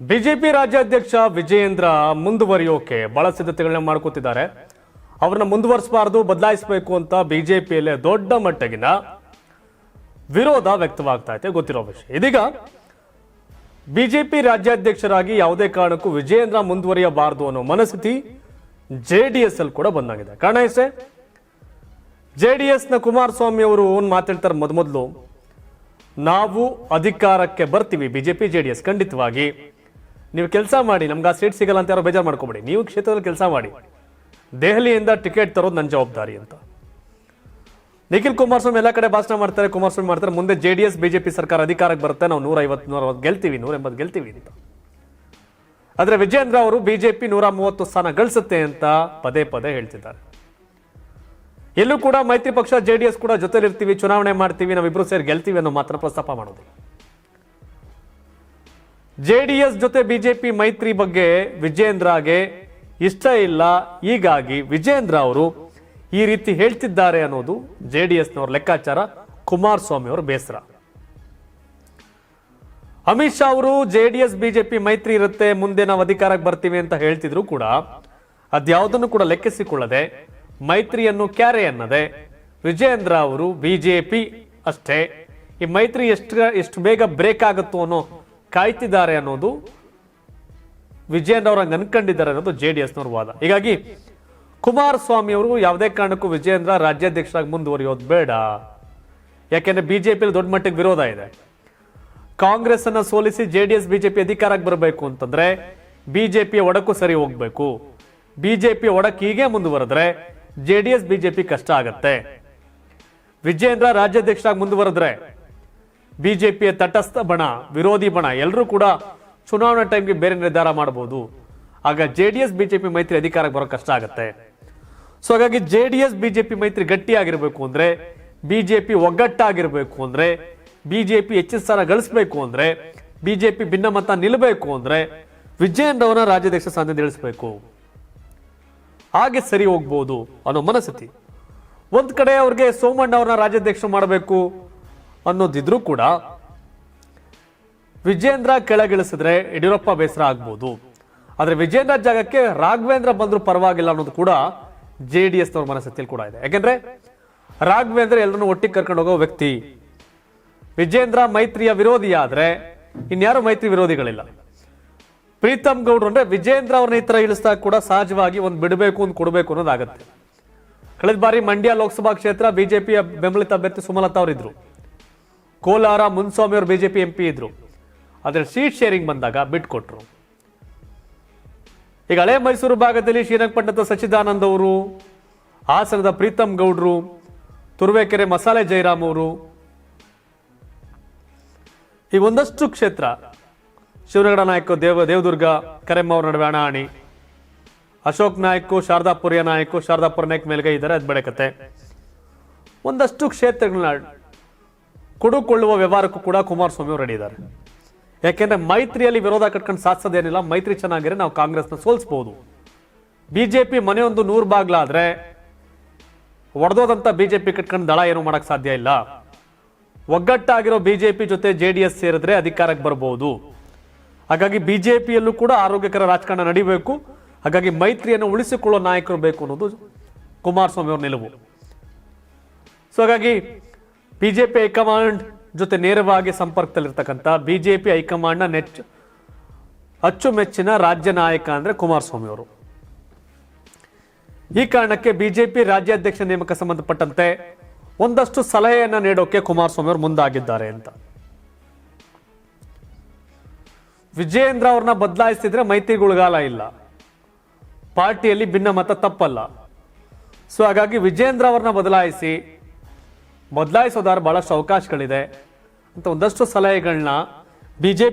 BJP ರಾಜ್ಯಾಧ್ಯಕ್ಷ ವಿಜಯೇಂದ್ರ ಮುಂದುವರಿಯೋಕೆ ಬಹಳ ಸಿದ್ಧತೆಗಳನ್ನ ಮಾಡ್ಕೋತಿದ್ದಾರೆ. ಅವ್ರನ್ನ ಮುಂದುವರಿಸಬಾರದು, ಬದಲಾಯಿಸಬೇಕು ಅಂತ ಬಿಜೆಪಿಯಲ್ಲೇ ದೊಡ್ಡ ಮಟ್ಟಗಿನ ವಿರೋಧ ವ್ಯಕ್ತವಾಗ್ತಾ ಇದೆ. ಗೊತ್ತಿರೋ ವಿಷಯ. ಇದೀಗ ಬಿಜೆಪಿ ರಾಜ್ಯಾಧ್ಯಕ್ಷರಾಗಿ ಯಾವುದೇ ಕಾರಣಕ್ಕೂ ವಿಜಯೇಂದ್ರ ಮುಂದುವರಿಯಬಾರದು ಅನ್ನೋ ಮನಸ್ಥಿತಿ ಜೆಡಿಎಸ್ ಅಲ್ಲಿ ಕೂಡ ಬಂದಾಗಿದೆ. ಕಾರಣ ಇಷ್ಟೇ ಜೆಡಿಎಸ್ನ ಕುಮಾರಸ್ವಾಮಿ ಅವರು ಮಾತಾಡ್ತಾರೆ ಮೊದಮೊದಲು ನಾವು ಅಧಿಕಾರಕ್ಕೆ ಬರ್ತೀವಿ ಬಿಜೆಪಿ, ಜೆಡಿಎಸ್ ಖಂಡಿತವಾಗಿ. ನೀವು ಕೆಲಸ ಮಾಡಿ, ನಮ್ಗೆ ಆ ಸೀಟ್ ಸಿಗಲ್ಲ ಅಂತ ಯಾರೋ ಬೇಜಾರು ಮಾಡ್ಕೊಬೇಡಿ. ನೀವು ಕ್ಷೇತ್ರದಲ್ಲಿ ಕೆಲಸ ಮಾಡಿ. ದೆಹಲಿಯಿಂದ ಟಿಕೆಟ್ ತರೋದು ನನ್ನ ಜವಾಬ್ದಾರಿ ಅಂತ. ನಿಖಿಲ್ ಕುಮಾರಸ್ವಾಮಿ ಎಲ್ಲ ಕಡೆ ಭಾಷಣ ಮಾಡ್ತಾರೆ, ಕುಮಾರಸ್ವಾಮಿ ಮಾಡ್ತಾರೆ. ಮುಂದೆ ಜೆ ಡಿ ಎಸ್ ಬಿಜೆಪಿ ಸರ್ಕಾರ ಅಧಿಕಾರಕ್ಕೆ ಬರುತ್ತೆ. ನಾವು ನೂರ ಐವತ್ತು ನೂರ ಗೆಲ್ತೀವಿ ನೂರ ಎಂಬತ್ತು ಗೆಲ್ತೀವಿ ಅಂತ. ಆದರೆ ವಿಜಯೇಂದ್ರ ಅವರು ಬಿಜೆಪಿ ನೂರ ಮೂವತ್ತು ಸ್ಥಾನ ಗಳಿಸುತ್ತೆ ಅಂತ ಪದೇ ಪದೇ ಹೇಳ್ತಿದ್ದಾರೆ. ಎಲ್ಲೂ ಕೂಡ ಮೈತ್ರಿ ಪಕ್ಷ ಜೆಡಿಎಸ್ ಕೂಡ ಜೊತೆಲಿರ್ತೀವಿ, ಚುನಾವಣೆ ಮಾಡ್ತೀವಿ, ನಾವಿಬ್ರು ಸೇರಿ ಗೆಲ್ತೀವಿ ಅನ್ನೋ ಮಾತ್ರ ಪ್ರಸ್ತಾಪ ಮಾಡೋದು ಜೆಡಿಎಸ್ ಜೊತೆ ಬಿಜೆಪಿ ಮೈತ್ರಿ ಬಗ್ಗೆ ವಿಜೇಂದ್ರಗೆ ಇಷ್ಟ ಇಲ್ಲ. ಹೀಗಾಗಿ ವಿಜೇಂದ್ರ ಅವರು ಈ ರೀತಿ ಹೇಳ್ತಿದ್ದಾರೆ ಅನ್ನೋದು ಜೆಡಿಎಸ್ನವ್ರ ಲೆಕ್ಕಾಚಾರ. ಕುಮಾರಸ್ವಾಮಿ ಅವರ ಬೇಸರ. ಅಮಿತ್ ಶಾ ಅವರು ಜೆಡಿಎಸ್, ಬಿಜೆಪಿ ಮೈತ್ರಿ ಇರುತ್ತೆ, ಮುಂದೆ ನಾವು ಅಧಿಕಾರಕ್ಕೆ ಬರ್ತೀವಿ ಅಂತ ಹೇಳ್ತಿದ್ರು ಕೂಡ. ಅದ್ಯಾವುದನ್ನು ಕೂಡ ಲೆಕ್ಕಿಸಿಕೊಳ್ಳದೆ ಮೈತ್ರಿಯನ್ನು ಕ್ಯಾರೆ ಅನ್ನದೆ ವಿಜಯೇಂದ್ರ ಅವರು ಬಿಜೆಪಿ ಅಷ್ಟೇ. ಈ ಮೈತ್ರಿ ಎಷ್ಟು ಎಷ್ಟು ಬೇಗ ಬ್ರೇಕ್ ಆಗುತ್ತೋ ಅನ್ನೋ ಕಾಯ್ತಿದ್ದಾರೆ ಅನ್ನೋದು ವಿಜಯನ್ ಅವ್ರ ಅನ್ಕೊಂಡಿದ್ದಾರೆ ಅನ್ನೋದು ಜೆ ಡಿ ಎಸ್ನವ್ರ ವಾದ. ಹೀಗಾಗಿ ಕುಮಾರಸ್ವಾಮಿ ಅವರು ಯಾವುದೇ ಕಾರಣಕ್ಕೂ ವಿಜಯೇಂದ್ರ ರಾಜ್ಯಾಧ್ಯಕ್ಷರಾಗಿ ಮುಂದುವರಿಯೋದು ಬೇಡ. ಯಾಕೆಂದ್ರೆ ಬಿಜೆಪಿಯಲ್ಲಿ ದೊಡ್ಡ ಮಟ್ಟಿಗೆ ವಿರೋಧ ಇದೆ. ಕಾಂಗ್ರೆಸ್ ಅನ್ನ ಸೋಲಿಸಿ ಜೆಡಿಎಸ್, ಬಿಜೆಪಿ ಅಧಿಕಾರಕ್ಕೆ ಬರಬೇಕು ಅಂತಂದ್ರೆ ಬಿಜೆಪಿಯ ಒಡಕು ಸರಿ ಹೋಗ್ಬೇಕು. ಬಿಜೆಪಿ ಒಡಕ್ ಹೀಗೆ ಮುಂದುವರೆದ್ರೆ ಜೆ ಡಿ ಜೆಡಿಎಸ್, ಬಿಜೆಪಿ ಕಷ್ಟ ಆಗತ್ತೆ. ವಿಜಯೇಂದ್ರ ರಾಜ್ಯಾಧ್ಯಕ್ಷರಾಗಿ ಮುಂದುವರೆದ್ರೆ ಬಿಜೆಪಿಯ ತಟಸ್ಥ ಬಣ, ವಿರೋಧಿ ಬಣ, ಎಲ್ಲರೂ ಕೂಡ ಚುನಾವಣಾ ಟೈಮ್ಗೆ ಬೇರೆ ನಿರ್ಧಾರ ಮಾಡಬಹುದು ಆಗ ಜೆಡಿಎಸ್, ಬಿಜೆಪಿ ಮೈತ್ರಿ ಅಧಿಕಾರಕ್ಕೆ ಬರೋ ಕಷ್ಟ ಆಗುತ್ತೆ. ಸೊ ಹಾಗಾಗಿ ಜೆಡಿಎಸ್, ಬಿಜೆಪಿ ಮೈತ್ರಿ ಗಟ್ಟಿಯಾಗಿರಬೇಕು ಅಂದ್ರೆ, ಬಿಜೆಪಿ ಒಗ್ಗಟ್ಟಾಗಿರಬೇಕು ಅಂದ್ರೆ, ಬಿಜೆಪಿ ಹೆಚ್ಚಿನ ಸ್ಥಾನ ಗಳಿಸಬೇಕು ಅಂದ್ರೆ, ಬಿಜೆಪಿ ಭಿನ್ನಮತ ನಿಲ್ಲಬೇಕು ಅಂದ್ರೆ, ವಿಜಯನ್ ರವನ ರಾಜ್ಯಾಧ್ಯಕ್ಷ ಸ್ಥಾನದಿಂದ ಇಳಿಸಬೇಕು. ಹಾಗೆ ಸರಿ ಹೋಗ್ಬೋದು ಅನ್ನೋ ಮನಸ್ಥಿತಿ. ಒಂದ್ ಕಡೆ ಅವ್ರಿಗೆ ಸೋಮಣ್ಣ ಅವ್ರನ್ನ ರಾಜ್ಯಾಧ್ಯಕ್ಷ ಮಾಡಬೇಕು ಅನ್ನೋದಿದ್ರು ಕೂಡ ವಿಜೇಂದ್ರ ಕೆಳಗಿಳಿಸಿದ್ರೆ ಯಡಿಯೂರಪ್ಪ ಬೇಸರ ಆಗ್ಬೋದು. ಆದ್ರೆ ವಿಜೇಂದ್ರ ಜಾಗಕ್ಕೆ ರಾಘವೇಂದ್ರ ಬಂದರೂ ಪರವಾಗಿಲ್ಲ ಅನ್ನೋದು ಕೂಡ ಜೆ ಡಿ ಎಸ್ ನವ್ರ ಮನಸ್ಥಿತಿಯಲ್ಲಿ ಕೂಡ ಇದೆ. ಯಾಕೆಂದ್ರೆ ರಾಘವೇಂದ್ರ ಎಲ್ಲರನ್ನು ಒಟ್ಟಿಗೆ ಕರ್ಕೊಂಡು ಹೋಗೋ ವ್ಯಕ್ತಿ. ವಿಜೇಂದ್ರ ಮೈತ್ರಿಯ ವಿರೋಧಿ ಆದ್ರೆ ಇನ್ಯಾರು ಮೈತ್ರಿ ವಿರೋಧಿಗಳಿಲ್ಲ. ಪ್ರೀತಮ್ ಗೌಡ್ರು ಅಂದ್ರೆ ವಿಜೇಂದ್ರ ಅವ್ರನ್ನ ಈ ತರ ಇಳಿಸಿದಾಗ ಕೂಡ ಸಹಜವಾಗಿ ಒಂದು ಬಿಡಬೇಕು, ಒಂದು ಕೊಡಬೇಕು ಅನ್ನೋದಾಗತ್ತೆ. ಕಳೆದ ಬಾರಿ ಮಂಡ್ಯ ಲೋಕಸಭಾ ಕ್ಷೇತ್ರ, ಬಿಜೆಪಿಯ ಬೆಂಬಲಿತ ಅಭ್ಯರ್ಥಿ ಸುಮಲತಾ ಅವರಿದ್ರು. ಕೋಲಾರ ಮುನ್ಸ್ವಾಮಿ ಅವರು ಬಿಜೆಪಿ ಎಂಪಿ ಇದ್ರು. ಆದ್ರೆ ಸೀಟ್ ಶೇರಿಂಗ್ ಬಂದಾಗ ಬಿಟ್ಕೊಟ್ರು ಈಗ ಹಳೆ ಮೈಸೂರು ಭಾಗದಲ್ಲಿ ಶ್ರೀರಂಗಪಟ್ಟಣದ ಸಚ್ಚಿದಾನಂದ್ ಅವರು, ಹಾಸನದ ಪ್ರೀತಮ್ ಗೌಡ್ರು, ತುರುವೇಕೆರೆ ಮಸಾಲೆ ಜಯರಾಮ್ ಅವರು, ಈ ಒಂದಷ್ಟು ಕ್ಷೇತ್ರ ಶಿವನಗಡ ನಾಯಕ ದೇವ, ದೇವದುರ್ಗ ಕರೆಮ್ಮ ಅವ್ರ ನಡುವೆ ಹಣಾಹಣಿ ಅಶೋಕ್ ನಾಯ್ಕು ಶಾರದಾಪುರಿಯ ನಾಯಕು ಶಾರದಾಪುರ ನಾಯಕ್ ಮೇಲ್ಗೈ ಇದ್ದಾರೆ, ಅದು ಬೇಡ ಕತೆ ಒಂದಷ್ಟು ಕ್ಷೇತ್ರಗಳನ್ನ ಕೊಡುಕೊಳ್ಳುವ ವ್ಯವಹಾರಕ್ಕೂ ಕೂಡ ಕುಮಾರಸ್ವಾಮಿ ಅವರು ರೆಡಿ ಇದ್ದಾರೆ. ಯಾಕೆಂದ್ರೆ ಮೈತ್ರಿಯಲ್ಲಿ ವಿರೋಧ ಕಟ್ಕೊಂಡು ಸಾಧಿಸೋದೇನಿಲ್ಲ, ಮೈತ್ರಿ ಚೆನ್ನಾಗಿದ್ರೆ ನಾವು ಕಾಂಗ್ರೆಸ್ನ ಸೋಲಿಸಬಹುದು ಬಿಜೆಪಿ ಮನೆಯೊಂದು ನೂರು ಬಾಗ್ಲಾದ್ರೆ ಒಡೆದೋದಂತ ಬಿಜೆಪಿ ಕಟ್ಕೊಂಡು ದಳ ಏನು ಮಾಡಕ್ ಸಾಧ್ಯ ಇಲ್ಲ. ಒಗ್ಗಟ್ಟಾಗಿರೋ ಬಿಜೆಪಿ ಜೊತೆ ಜೆ ಡಿ ಎಸ್ ಸೇರಿದ್ರೆ ಅಧಿಕಾರಕ್ಕೆ ಬರಬಹುದು ಹಾಗಾಗಿ ಬಿಜೆಪಿಯಲ್ಲೂ ಕೂಡ ಆರೋಗ್ಯಕರ ರಾಜಕಾರಣ ನಡಿಬೇಕು. ಹಾಗಾಗಿ ಮೈತ್ರಿಯನ್ನು ಉಳಿಸಿಕೊಳ್ಳೋ ನಾಯಕರು ಬೇಕು ಅನ್ನೋದು ಕುಮಾರಸ್ವಾಮಿ ಅವ್ರ ನಿಲುವು. ಸೊ ಹಾಗಾಗಿ ಬಿಜೆಪಿ ಹೈಕಮಾಂಡ್ ಜೊತೆ ನೇರವಾಗಿ ಸಂಪರ್ಕದಲ್ಲಿರ್ತಕ್ಕಂಥ ಬಿಜೆಪಿ ಹೈಕಮಾಂಡ್ನ ನೆಚ್ಚು ಅಚ್ಚುಮೆಚ್ಚಿನ ರಾಜ್ಯ ನಾಯಕ ಅಂದ್ರೆ ಕುಮಾರಸ್ವಾಮಿ ಅವರು. ಈ ಕಾರಣಕ್ಕೆ ಬಿಜೆಪಿ ರಾಜ್ಯಾಧ್ಯಕ್ಷ ನೇಮಕ ಸಂಬಂಧಪಟ್ಟಂತೆ ಒಂದಷ್ಟು ಸಲಹೆಯನ್ನ ನೀಡೋಕೆ ಕುಮಾರಸ್ವಾಮಿ ಅವರು ಮುಂದಾಗಿದ್ದಾರೆ ಅಂತ. ವಿಜಯೇಂದ್ರ ಅವ್ರನ್ನ ಬದಲಾಯಿಸಿದ್ರೆ ಮೈತ್ರಿಗುಳಗಾಲ ಇಲ್ಲ. ಪಾರ್ಟಿಯಲ್ಲಿ ಭಿನ್ನಮತ ತಪ್ಪಲ್ಲ. ಸೊ ಹಾಗಾಗಿ ವಿಜಯೇಂದ್ರ ಅವ್ರನ್ನ ಬದಲಾಯಿಸಿ ಬದಲಾಯಿಸೋದಾರ ಭಾಳಷ್ಟು ಅವಕಾಶಗಳಿದೆ ಅಂತ ಒಂದಷ್ಟು ಸಲಹೆಗಳನ್ನ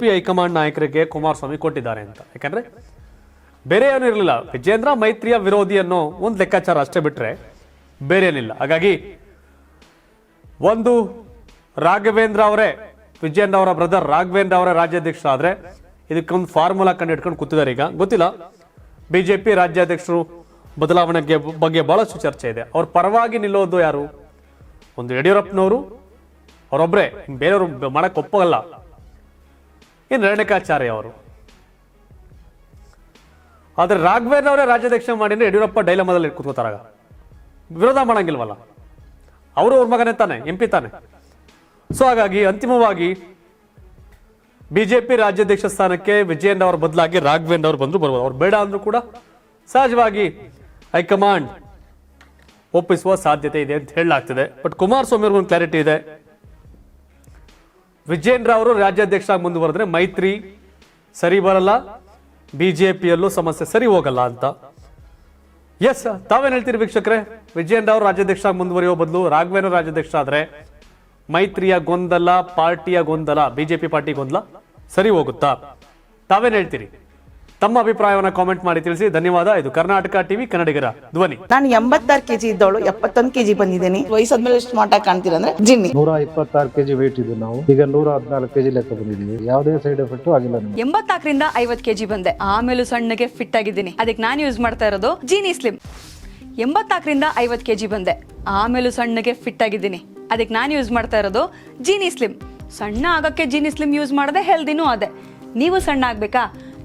ಪಿ ಹೈಕಮಾಂಡ್ ನಾಯಕರಿಗೆ ಕುಮಾರಸ್ವಾಮಿ ಕೊಟ್ಟಿದ್ದಾರೆ ಅಂತ. ಯಾಕಂದ್ರೆ ಬೇರೆ ಏನೂ ಇರಲಿಲ್ಲ. ವಿಜೇಂದ್ರ ಮೈತ್ರಿಯ ವಿರೋಧಿ ಅನ್ನೋ ಒಂದು ಲೆಕ್ಕಾಚಾರ ಅಷ್ಟೇ ಬಿಟ್ರೆ ಬೇರೆ ಏನಿಲ್ಲ. ಹಾಗಾಗಿ ಒಂದು ರಾಘವೇಂದ್ರ ಅವರೇ, ವಿಜೇಂದ್ರ ಅವರ ಬ್ರದರ್ ರಾಘವೇಂದ್ರ ಅವರ ರಾಜ್ಯಾಧ್ಯಕ್ಷ ಆದ್ರೆ ಇದಕ್ಕೊಂದು ಫಾರ್ಮುಲಾ ಕಂಡು ಇಟ್ಕೊಂಡು ಕೂತಿದ್ದಾರೆ ಈಗ. ಗೊತ್ತಿಲ್ಲ. ಬಿಜೆಪಿ ರಾಜ್ಯಾಧ್ಯಕ್ಷರು ಬದಲಾವಣೆಗೆ ಬಗ್ಗೆ ಬಹಳಷ್ಟು ಚರ್ಚೆ ಇದೆ. ಅವ್ರ ಪರವಾಗಿ ನಿಲ್ಲೋದು ಯಾರು? ಒಂದು ಯಡಿಯೂರಪ್ಪನವರು ಅವರೊಬ್ಬರೇ ಬೇರೆಯವರು ಮಾಡಕ್ಕೆ ಒಪ್ಪಲ್ಲ ಏನು ರೇಣಕಾಚಾರ್ಯ ಅವರು? ಆದರೆ ರಾಘವೇಂದ್ರವರೇ ರಾಜ್ಯಾಧ್ಯಕ್ಷ ಮಾಡಿದ್ರೆ ಯಡಿಯೂರಪ್ಪ ಡೈಲಮದಲ್ಲಿ ಕೂತ್ಕೋತಾರಾಗ ವಿರೋಧ ಮಾಡಂಗಿಲ್ವಲ್ಲ. ಅವರು ಅವ್ರ ಮಗನೇ ತಾನೆ, ಎಂ ಪಿ ತಾನೆ. ಸೊ ಹಾಗಾಗಿ ಅಂತಿಮವಾಗಿ ಬಿಜೆಪಿ ರಾಜ್ಯಾಧ್ಯಕ್ಷ ಸ್ಥಾನಕ್ಕೆ ವಿಜಯೇಂದ್ರ ಅವರ ಬದಲಾಗಿ ರಾಘವೇಂದ್ರ ಅವರು ಬಂದ್ರು ಬರ್ಬೋದು. ಅವ್ರು ಬೇಡ ಅಂದ್ರೂ ಕೂಡ ಸಹಜವಾಗಿ ಹೈಕಮಾಂಡ್ ಒಪ್ಪಿಸುವ ಸಾಧ್ಯತೆ ಇದೆ ಅಂತ ಹೇಳಲಾಗ್ತಿದೆ. ಬಟ್ ಕುಮಾರಸ್ವಾಮಿ ಸ್ವಾಮಿ ಒಂದು ಕ್ಲಾರಿಟಿ ಇದೆ. ವಿಜೇಂದ್ರ ಅವರು ರಾಜ್ಯಾಧ್ಯಕ್ಷ ಮುಂದುವರೆದ್ರೆ ಮೈತ್ರಿ ಸರಿ ಬರಲ್ಲ, ಬಿಜೆಪಿಯಲ್ಲೂ ಸಮಸ್ಯೆ ಸರಿ ಹೋಗಲ್ಲ ಅಂತ. ಎಸ್ ತಾವೇನ್ ಹೇಳ್ತೀರಿ ವೀಕ್ಷಕರೇ? ವಿಜೇಂದ್ರ ಅವರು ರಾಜ್ಯಾಧ್ಯಕ್ಷ ಮುಂದುವರಿಯೋ ಬದಲು ರಾಘವೇಂದ್ರ ರಾಜ್ಯಾಧ್ಯಕ್ಷ ಆದ್ರೆ ಮೈತ್ರಿಯ ಗೊಂದಲ, ಪಾರ್ಟಿಯ ಗೊಂದಲ, ಬಿಜೆಪಿ ಪಾರ್ಟಿ ಗೊಂದಲ ಸರಿ ಹೋಗುತ್ತಾ? ತಾವೇನ್ ಹೇಳ್ತೀರಿ? ತಮ್ಮ ಅಭಿಪ್ರಾಯವನ್ನ ಕಾಮೆಂಟ್ ಮಾಡಿ ತಿಳಿಸಿ. ಧನ್ಯವಾದ. ಇದು ಕರ್ನಾಟಕ ಟಿವಿ ಕನ್ನಡಿಗರ ಧ್ವನಿ. ನಾನು ಎಂಬತ್ತಾರು ಕೆಜಿ ಇದ್ದವಳು ಎಪ್ಪತ್ತೊಂದು ಕೆಜಿ ಬಂದಿದ್ದೀನಿ. ವಯಸ್ಸಾದ್ಮೇಲೆ ಸ್ಮಾರ್ಟ್ ಮಾಟ ಕಾಣ್ತೀರ ಅಂದ್ರೆ ಜಿನ್ನಿ ನೂರ ಇಪ್ಪತ್ತಾರು ಕೆಜಿ ವೇಟ್ ಇದ್ದು ನಾವು. ಈಗ ನೂರ ಹದಿನಾಲ್ಕು ಕೆಜಿ ಲೆಕ್ಕ ಬಂದಿದ್ದೀವಿ. ಯಾವುದೇ ಸೈಡ್ ಎಫೆಕ್ಟ್ ಆಗಿಲ್ಲ ಎಂಬತ್ತಾಕರಿಂದ ಎಂಬತ್ನಾಲ್ಕರಿಂದ ಐವತ್ ಕೆಜಿ ಬಂದೆ. ಆಮೇಲೂ ಸಣ್ಣಗೆ ಫಿಟ್ ಆಗಿದ್ದೀನಿ. ಅದಕ್ಕೆ ನಾನು ಯೂಸ್ ಮಾಡ್ತಾ ಇರೋದು ಜೀನಿ ಸ್ಲಿಮ್ ಎಂಬತ್ನಾಲ್ಕರಿಂದ ಐವತ್ತು ಕೆಜಿ ಬಂದೆ. ಆಮೇಲೂ ಸಣ್ಣಗೆ ಫಿಟ್ ಆಗಿದ್ದೀನಿ. ಅದಕ್ಕೆ ನಾನು ಯೂಸ್ ಮಾಡ್ತಾ ಇರೋದು ಜೀನಿ ಸ್ಲಿಮ್ ಸಣ್ಣ ಆಗೋಕ್ಕೆ ಜೀನಿ ಸ್ಲಿಮ್ ಯೂಸ್ ಮಾಡದೆ ಹೆಲ್ದಿನೂ ಅದೇ. ನೀವು ಸಣ್ಣ ಆಗ್ಬೇಕಾ?